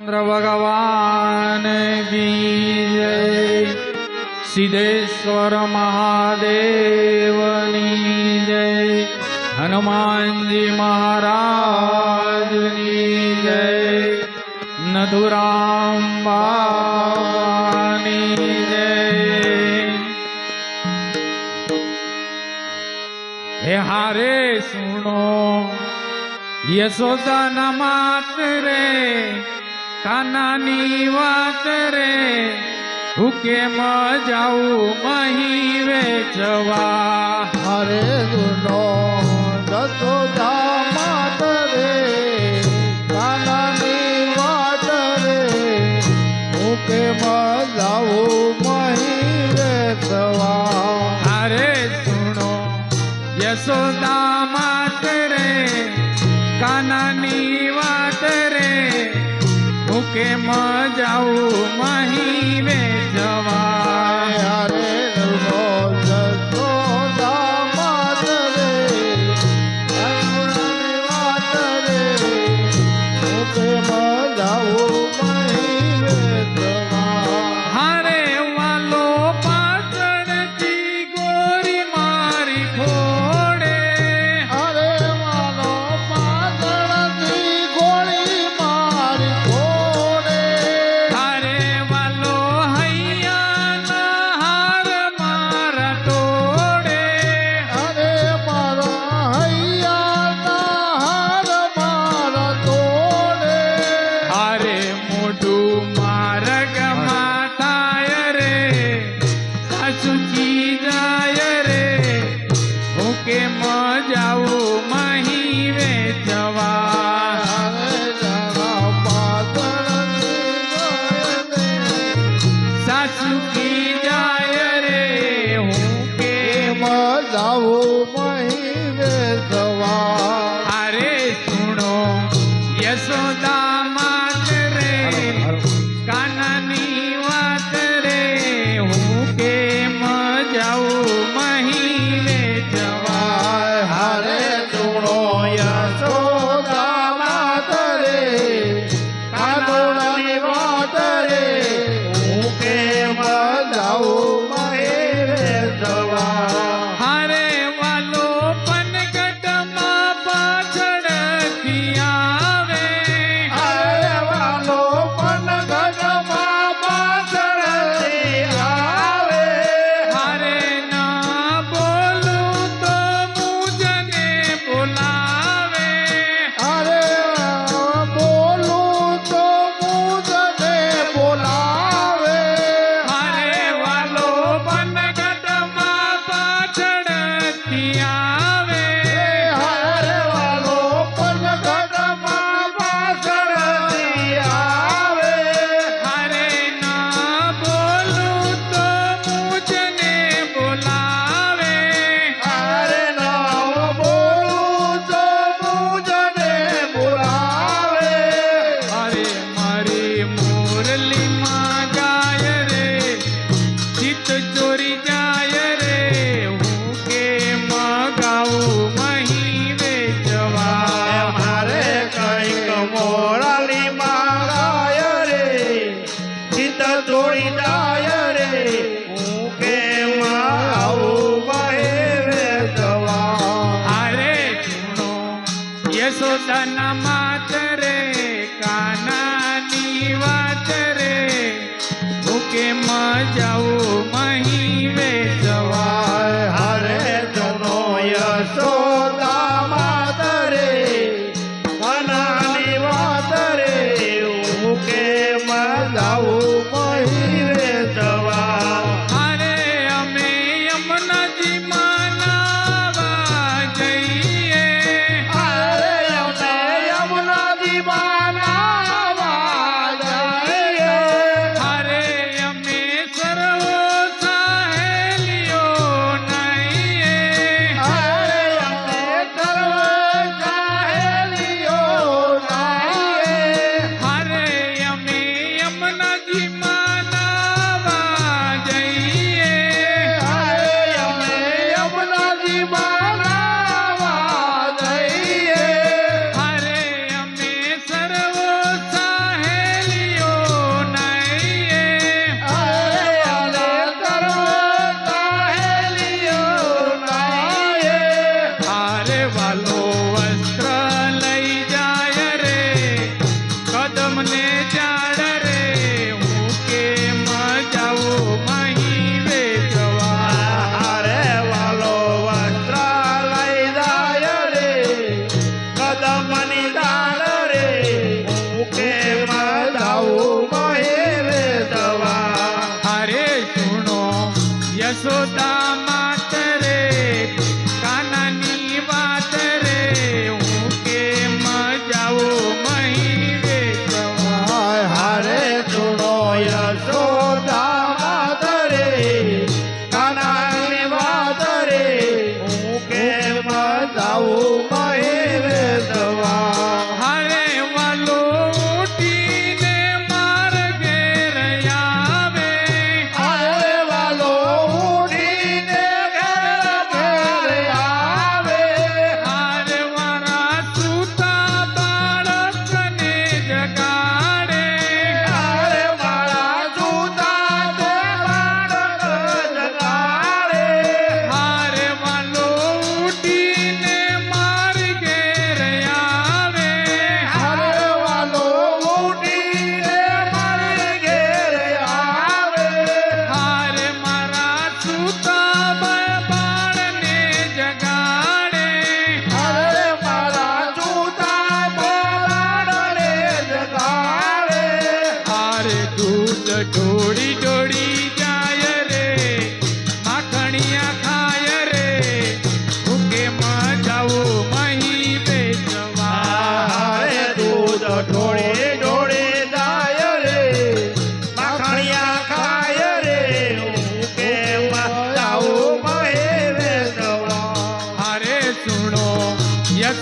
ચંદ્ર ભગવાન જય. સિદ્ધેશ્વર મહાદેવની જય. હનુમાનજી મહારાજની જય. નથુરામ બાની જય. હે હારે સુણો, યશોદાના માત રે કાનાની વાત રે હું કેમ જાઉં મહી વેચવા? હરે ગુનો દસો માત રે કાનાની વાત રે હું કે મજાવું મહી વેચવા? હારે સુણો યશોદા માત રે કાનાની વાત કેમ જાઉં? મહી વેચવા So soldado.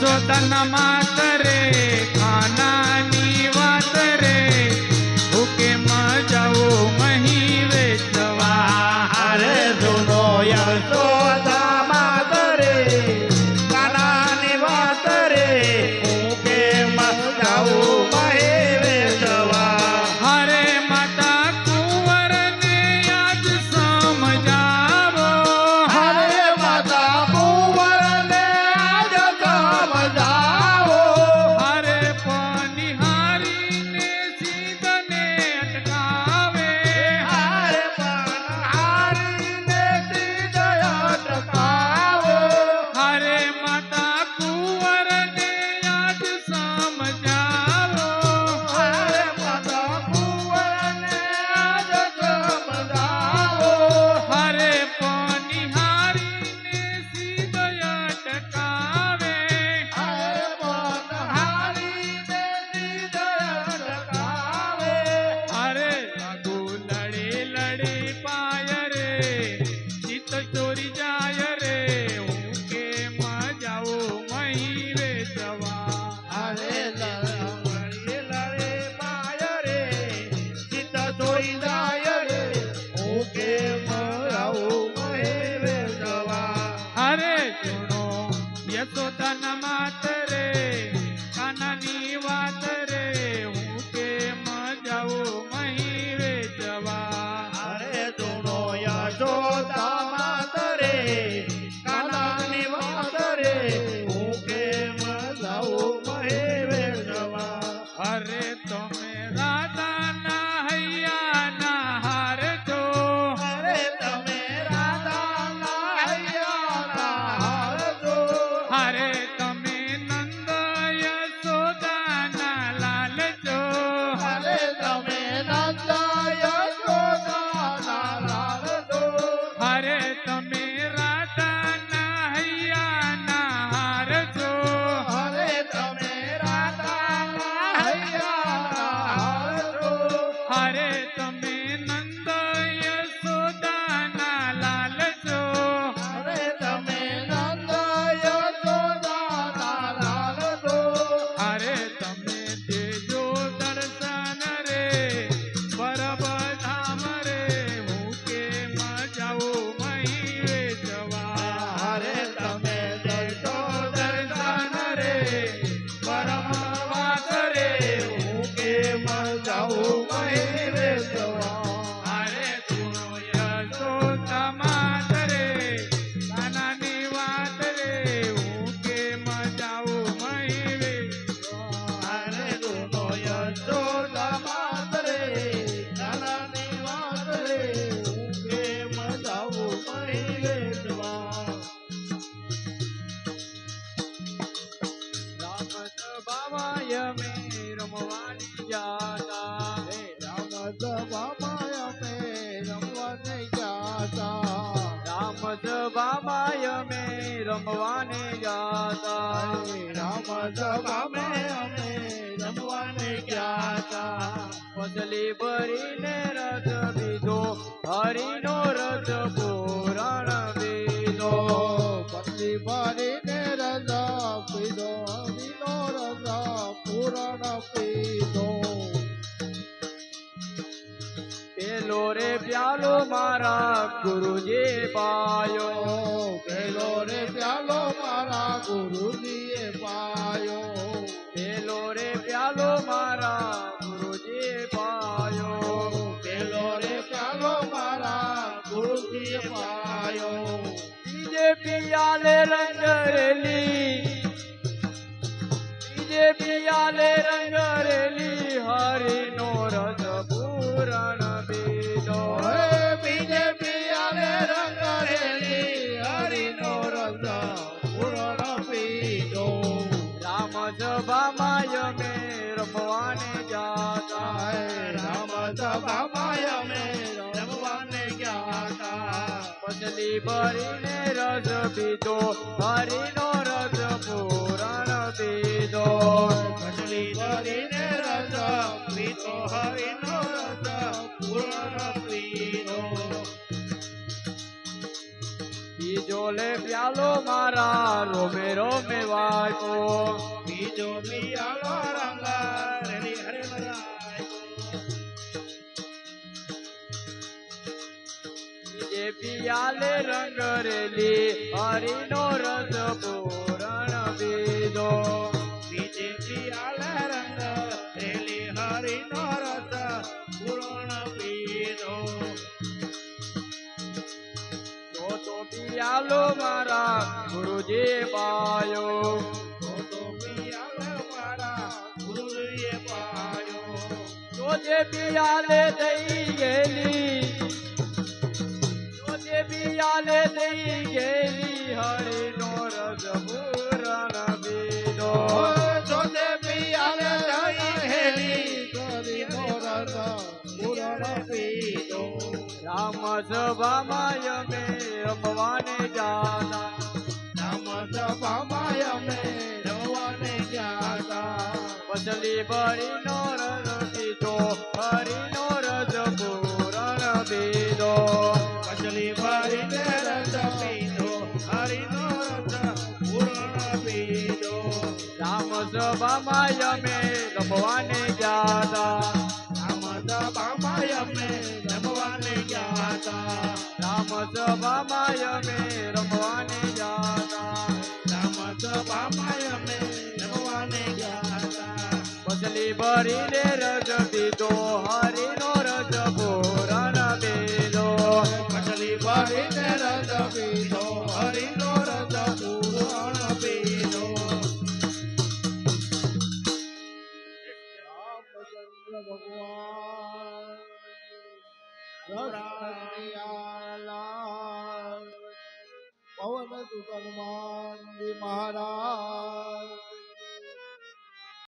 યશોદન માત જાતા રામ સભામાં અમે રમવાને ગયા તા. મછલી ભરીને રસ પીધો હરિનો પૂરણ બીજો પતલી ભરીને રજા પૂરણ પીધો પેલો રે પ્યાલો મારા ગુરુજી પાયો. ગુરુજીએ પાયો. પેલો રે પ્યાલો મારા ગુરુજી પાયો. પેલો રે પ્યાલો મારા ગુરુજીએ પાયો. બીજે પિયાલે રંગરેલી, બીજે પિયાલે રંગરેલી પછલી ભરીને રસ પીધો હરિનો રસ પૂરણ પીધો. કટલી ભરીને રસ પીતો હરિનો રસ પૂરણ પીધો. બીજો લે પ્યાલો મારા રોમે રોમે વાગો બીજો પિયાલો બીજે રંગ રેલી, હરિનો રસ પૂરણ પીધો બીજે પિયાલે રંગ રેલી, હરિનો રસ પૂરણ પીધો તો તો પિયાલો મારા ગુરુજી પાયો. જે પિયાલે દઈ ગયેલી પિયાલે દઈ ગયેલી હરિનો રસ પૂરણ પીધો જોતે પિયાલે રહી હેલી હરિનો રસ પૂરણ પીધો રામ સભામાં અમે રમવાને જાતા. નામ સભામાં અમે રમવાને પછલી સભામાં અમે રમવાને જાતા નામ સભામાં અમે રમવાને ગયા તા રામ સભામાં અમે રમવાને જાતા નામ સભામાં અમે રમવાને ગયા તા પછલી ભરીને રસ પીધો